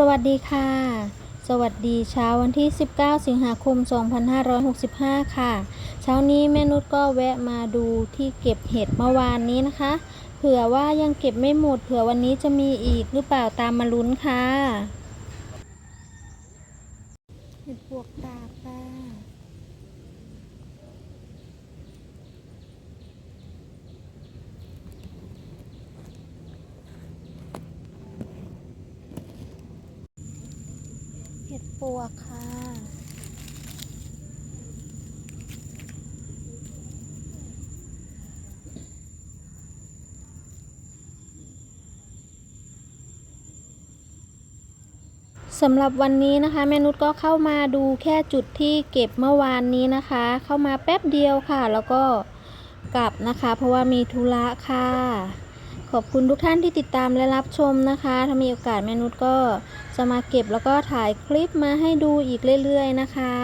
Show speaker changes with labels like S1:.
S1: สวัสดีค่ะ สวัสดีเช้าวันที่ 19 สิงหาคม 2565 ค่ะ เช้านี้แม่นุชก็แวะมาดูที่เก็บเห็ดเมื่อวานนี้นะคะ เผื่อว่ายังเก็บไม่หมด เผื่อวันนี้จะมีอีกหรือเปล่าตามมาลุ้นค่ะ เห็ดพวกตาป้า ห็ดปวกค่ะ สำหรับวันนี้นะคะแม่นุชก็เข้ามาดูแค่จุดที่เก็บเมื่อวานนี้นะคะ เข้ามาแป๊บเดียวค่ะ แล้วก็กลับนะคะ เพราะว่ามีธุระค่ะ ขอบคุณทุกท่านที่ติดตามและรับชมนะคะ ถ้ามีโอกาสแม่นุชก็จะมาเก็บแล้วก็ถ่ายคลิปมาให้ดูอีกเรื่อยๆนะคะ